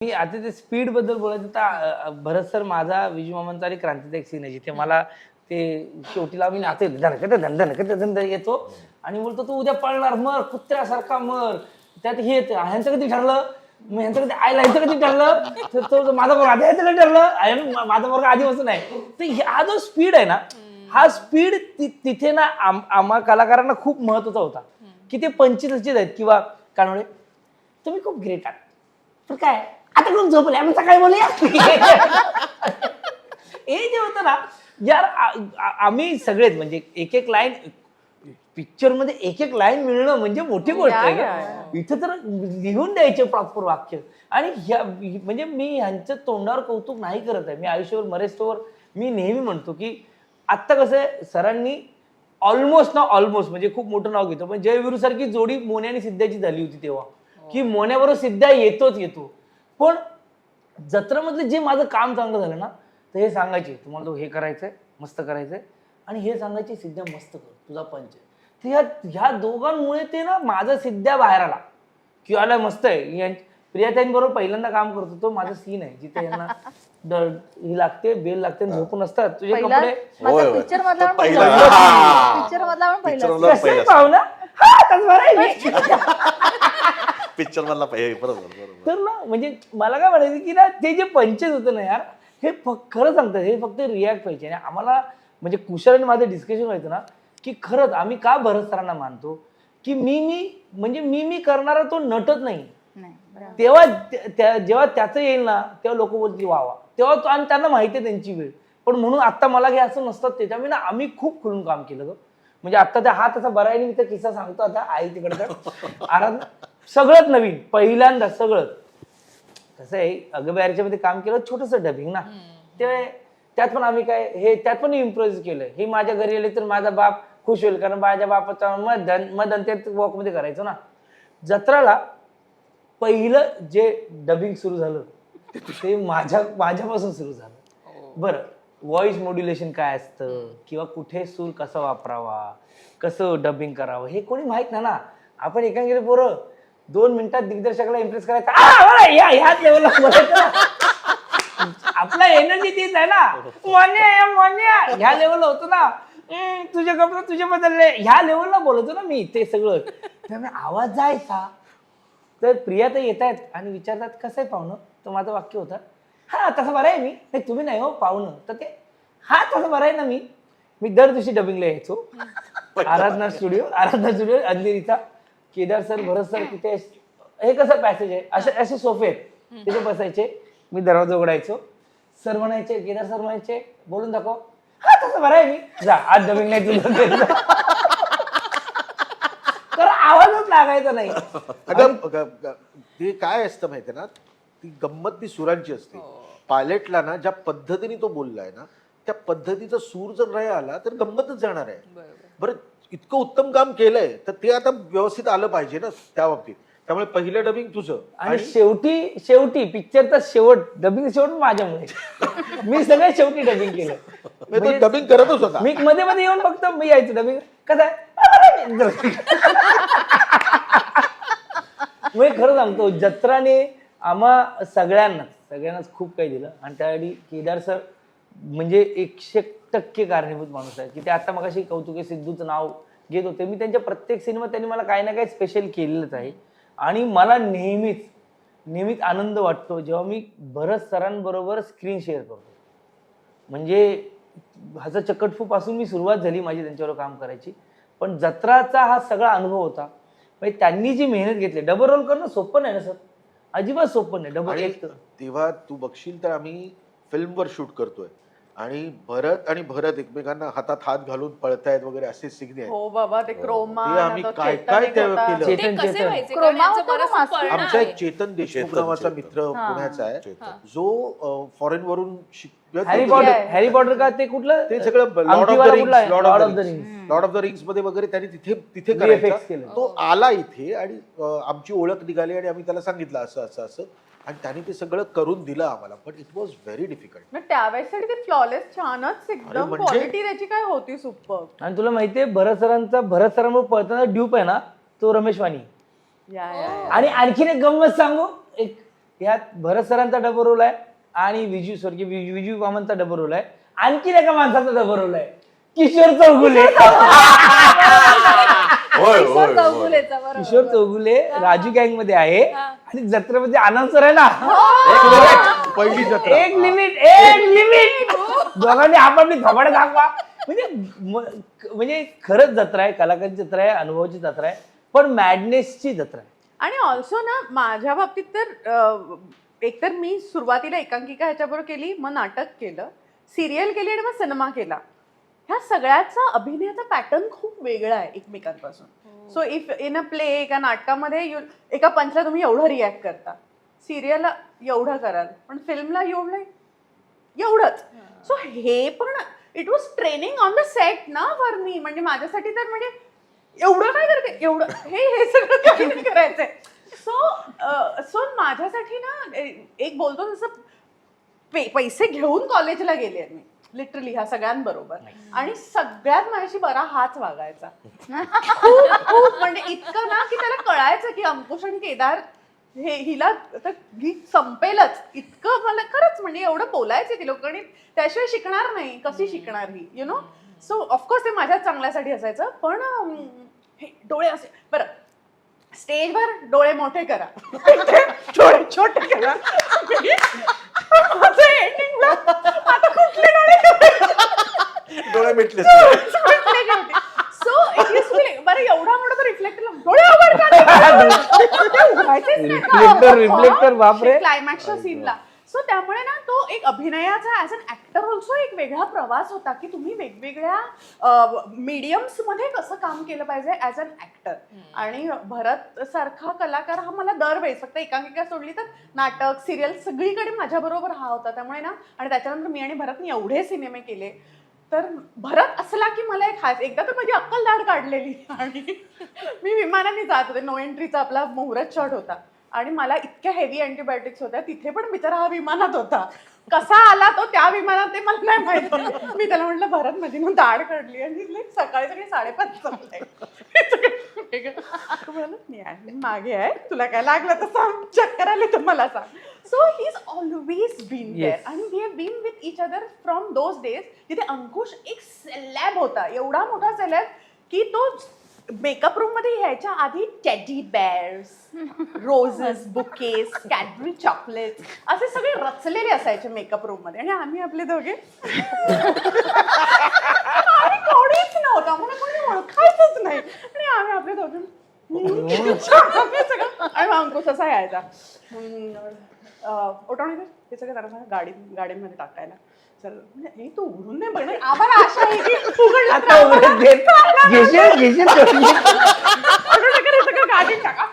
मी आता ते स्पीडबद्दल बोलायचं तर भरत सर माझा विजू मामांचा आणि क्रांतीचा एक सीन आहे जिथे मला ते शेवटीला आम्ही नाचतो धनकट धन धन धन येतो आणि बोलतो तू उद्या पळणार मर कुत्र्यासारखा मर. त्यात हे येतं ह्यांचं कधी ठरलं? मग ह्यांचं कधी आईला ह्यांचं कधी ठरलं? तर तो माझा पोरगा आधी ह्याचं कधी ठरलं? मा- माझा पोरगा आधीपासून आहे तर हा जो स्पीड आहे ना हा स्पीड तिथे ना आम- आम्हा कलाकारांना खूप महत्त्वाचा होता. की ते पंचवीसचे आहेत किंवा कानोळे तुम्ही खूप ग्रेट आहात. पण काय आता खूप झोपले? आम्ही सकाळी बोलूया. हे जे होतं ना यार आम्ही सगळेच म्हणजे एक एक लाईन पिक्चरमध्ये एक एक लाईन मिळणं म्हणजे मोठी गोष्ट आहे? इथं तर लिहून द्यायचे प्रॉपर वाक्य. आणि ह्या म्हणजे मी ह्यांचं तोंडावर कौतुक नाही करत आहे. मी आयुष्यभर मरेस्तोवर मी नेहमी म्हणतो की आत्ता कसं आहे सरांनी ऑलमोस्ट ना ऑलमोस्ट म्हणजे खूप मोठं नाव घेतो पण जयविरू सारखी जोडी मोन्या आणि सिद्धाची झाली होती तेव्हा. की मोन्याबरोबर सिद्धा येतोच येतो. पण जत्रेमधलं जे माझं काम चांगलं झालं ना तर हे सांगायचे तुम्हाला तो हे करायचंय मस्त करायचंय आणि हे सांगायचे सिद्ध्या मस्त कर तुझा पंच आहे तर ह्या ह्या दोघांमुळे ते ना माझा सिद्ध्या बाहेर आला की आला मस्त आहे यां- प्रियाताईंबरोबर पहिल्यांदा काम करतो तो माझा सीन आहे जिथे यांना ही लागते बेल लागते आणि झोपून असतात तुझे पहिला कपडे होय, होय. पिक्चर मधला पण पहिला. हा. मधला पण Picture पहिला मधला कसं पहिला. पाहुणा हा आताच बरं आहे मी. पिक्चर मधला पाहिजे बरोबर बरोबर. तर ना म्हणजे मला काय म्हणायचं की ना ते जे पंचेस होतं ना यार हे खरं सांगतात हे फक्त रिॲक्ट व्हायचे आणि आम्हाला म्हणजे कुशल आणि माझं डिस्कशन व्हायचं ना की खरंच आम्ही का भरत सरांना मानतो? की मी मी म्हणजे मी मी करणारा तो नटत नाही. तेव्हा त्या- त्या- जेव्हा त्याचं येईल ना तेव्हा लोक बोलतील वा वा. तेव्हा तो- आणि त्यांना माहिती आहे त्यांची वेळ. पण म्हणून आता मला हे असं नसतं त्याच्यामुळे ना आम्ही खूप खुलून काम केलं ग. म्हणजे आता त्या हात असा बरा आहे मी तर किस्सा सांगतो आता आई तिकडे आराध सगळंच नवीन पहिल्यांदा सगळं कसं आहे अगब्यारच्या मध्ये काम केलं छोटस डबिंग ना. ते त्यात पण आम्ही काय हे त्यात पण इम्प्रोज केलंय. हे माझ्या घरी आले तर माझा बाप खुश होईल कारण माझ्या बापाचा मदन मदन ते वॉकमध्ये करायचो ना. जत्राला पहिलं जे डबिंग सुरू झालं ते माझ्या माझ्यापासून सुरू झालं. बरं व्हॉइस मॉड्युलेशन काय असतं किंवा कुठे सूर कसा वापरावा कसं डबिंग करावं हे कोणी माहीत नाही ना. आपण एकांगिरी पोरं दोन मिनिटात दिग्दर्शकाला इम्प्रेस करायचं. "आ, बरं, या ह्याच लेवलला बोलायचं ना." आपला एनर्जी तीच आहे ना. मोन्या मोन्या. ह्या लेवलला होतो ना. "हम्म, तुझे कपडे तुझे बदलले. ह्या लेवलला बोलतो ना मी ते सगळं. त्यामुळे आवाज जायचा. तर प्रिया तर येत आहेत आणि विचारतात कसं आहे पाहुणं? तर माझं वाक्य होतं. हा तसं बरं आहे मी. नाही तुम्ही नाही हो पाहुणं. तर ते हा तसं बरं आहे ना मी. मी दर दिवशी डबिंगला यायचो. आराधना स्टुडिओ आराधना स्टुडिओ अंधेरीचा. केदार सर भरत सर तिथे हे कसं पॅसेज आहे? असे असे सोफे आहेत. तिथे बसायचे. मी दरवाजा उघडायचो. सर म्हणायचे केदार सर म्हणायचे बोलून दाखव. हा तसं बरं आहे मी. जा आज डबिंग नाही तुझं तर आवाजच लागायचा नाही. अगं ग- ग- ते काय असतं माहितीये ना? ती गंमत ती सुरांची असते. पायलटला ना ज्या पद्धतीने तो बोललाय ना त्या पद्धतीचा सूर जर नाही आला तर गंमतच जाणार आहे. बरं इतकं उत्तम काम केलंय तर ते आता व्यवस्थित आलं पाहिजे ना त्या बाबतीत. त्यामुळे पहिलं डबिंग तुझं. आणि शेवटी शेवटी पिक्चरचा शेवट डबिंग शेवट माझ्यामुळे. मी सगळ्यात शेवटी डबिंग केलं. म्हणजे तो डबिंग करतच होता. मी मध्ये मध्ये येऊन फक्त मी यायचं डबिंग कसं आहे? मी खरं सांगतो जत्राने आम्हा सगळ्यांना सगळ्यांनाच खूप काही दिलं. आणि त्यावेळी केदार सर म्हणजे एकशे टक्के कारणीभूत माणूस आहे. की ते आता मगाशी कौतुके सिद्धूचं नाव घेत होते. मी त्यांच्या प्रत्येक सिनेमात त्यांनी मला काही ना काही स्पेशल केलेलंच आहे. आणि मला नेहमीच नेहमीच आनंद वाटतो जेव्हा मी भरत सरांबरोबर स्क्रीन शेअर करतो. म्हणजे ह्याचा चकटफू पासून मी सुरुवात झाली माझी त्यांच्यावर काम करायची. पण जत्राचा हा सगळा अनुभव होता. म्हणजे त्यांनी जी मेहनत घेतली डबल रोल करणं सोपं नाही ना सर? अजिबात सोपं नाही. डबल तेव्हा तू बघशील तर आम्ही फिल्मवर शूट करतोय. आणि भरत आणि भरत एकमेकांना हातात हात घालून पळतायत वगैरे असे सिग्ने आहेत हो बाबा ते क्रोमा ते आम्ही तो काय- चेतन काय एक होता. केलं? ते चेतन कसे चेतन व्हायचे क्रोमा कारण यांचं होता बरंचसं ना मास्टर? पळणं आमचा आहे. एक चेतन देशमुख चेतन, नावाचा चेतन. मित्र हा. पुण्याचा आहे चेतन. जो फॉरेन वरून हॅरी तो- पॉटर आहे. हॅरी पॉटर का ते कुठलं ते सगळं लॉर्ड ऑफ अंगठीवाला द आहे? Rings Lord of the Rings. Lord of the रिंग्समध्ये वगैरे त्यांनी तिथे तिथे VFX करायचा केलं. तो आला इथे आणि अं, आमची ओळख निघाली आणि आम्ही त्याला सांगितलं असं असं असं आणि त्याने ते सगळं करून दिलं आम्हाला पण इट वॉज व्हेरी डिफिकल्ट मग त्यावेळेसाठी ते फ्लॉलेस छानच एकदम म्हणजे- क्वालिटी त्याची काय होती सुपर? आणि तुला माहितीये भरत सरांचा भरत सरांवर पळताना ड्यूप आहे ना तो रमेश वाणी या या, या. आणि आणखीन एक गंमत सांगू एक यात भरत सरांचा डबल रोल आहे आणि विजू स्वर्गीय विजू विजू मामांचा डबल रोल आहे. आणखीन एका माणसाचा डबल रोल आहे. किशोर चौगुले. होय किशोर होय होय. चौगुलेचा, बरोबर. किशोर चौगुले राजू गँगमध्ये आहे आणि जत्रेमध्ये आनंद सर आहे ना. एक मिनिट. पहिली जत्रा. एक लिमिट एक लिमिट दोघांनी आपापली थोबाडे दाखवा. म्हणजे म- म्हणजे खरंच जत्रा आहे कलाकारांची जत्रा आहे अनुभवाची जत्रा आहे पण मॅडनेसची जत्रा आहे. आणि ऑल्सो ना माझ्या बाबतीत तर अं, एकतर मी सुरुवातीला एकांकिका ह्याच्याबरोबर केली मग नाटक केलं सिरियल केली आणि मग सिनेमा केला. ह्या सगळ्याचा अभिनयाचा पॅटर्न खूप वेगळा आहे एकमेकांपासून. So if in a play एका नाटकामध्ये you- एका पंचला तुम्ही एवढं रिॲक्ट करता. सिरियलला एवढं कराल पण फिल्मला एवढं एवढंच. सो हे पण it was training on the set ना फॉर मी म्हणजे माझ्यासाठी तर म्हणजे एवढं काय करते? एवढं. हे हे सगळं काही नाही करायचंय. सो सो माझ्यासाठी ना एक बोलतो पे- पैसे घेऊन कॉलेजला गेले मी. लिटरली ह्या सगळ्यांबरोबर. आणि सगळ्यात माझ्याशी बरा हाच वागायचा. खूप खूप म्हणजे इतकं ना की त्याला कळायचं की अंकुश आणि केदार हे हिला आता ही संपेलच. इतकं मला खरंच म्हणजे एवढं बोलायचं ती लोक आणि त्याशिवाय शिकणार नाही. कशी शिकणार ही you know so of course ते माझ्या चांगल्यासाठी असायचं पण हे डोळे असे बरं. स्टेजवर डोळे मोठे करा. डोळे छोटे करा माझं ending ला आता कुठले डोळे डोळे मिटले सो इट इज बरं एवढा मोठा तर रिफ्लेक्टर डोळे उघड Reflector, reflector, बापरे. क्लायमॅक्सच्या सीनला सो त्यामुळे ना तो एक अभिनयाचा ऍज अन ऍक्टर ऑल्सो एक वेगळा प्रवास होता की तुम्ही वेगवेगळ्या मीडियम्समध्ये कसं काम केलं पाहिजे ऍज अन ऍक्टर आणि भरत सारखा कलाकार हा मला दरवेळेस फक्त एकांकिका सोडली तर नाटक सिरियल सगळीकडे माझ्या बरोबर हा होता. त्यामुळे ना आणि त्याच्यानंतर मी आणि भरतने एवढे सिनेमे केले. तर भरत असला की मला एक हास एकदा तर माझी अक्कल दाढ काढलेली. आणि मी विमानाने जात होते. नो एंट्रीचा आपला मुहूर्त शॉट होता. आणि मला इतक्या हेवी अँटीबायोटिक्स होत्या. तिथे पण बिचारा हा विमानात होता. कसा आला तो त्या विमानात ते मला नाही माहिती. मी त्याला म्हटलं भरत मध्ये मग दाढ काढली. आणि सकाळी सगळी साडेपाच संपलंय. मागे आहे. तुला काय लागलं तर सांग. चक्कर आले तर मला सांग. So he is always been there. आणि we have been with each other from those days जिथे अंकुश एक सेलॅब होता. एवढा मोठा सेलॅब की तो मेकअप रूममध्ये यायच्या आधी teddy bears roses bouquets Cadbury chocolate असे सगळे रचलेले असायचे मेकअप रूममध्ये. आणि आम्ही आपले दोघे आणि कोणीच नव्हता. मला कोणी ओळखायचंच नाही. आणि आम्ही आपले दोघे. आहे सगळं. आणि अंकुश असा यायचा. ऑटोमॅटिक हे सगळं त्यांना सांगा गाडी गाडीमध्ये टाकायला. चल म्हणजे हे तू उघडून नाही बघणार. आम्हाला आशा आहे टाका.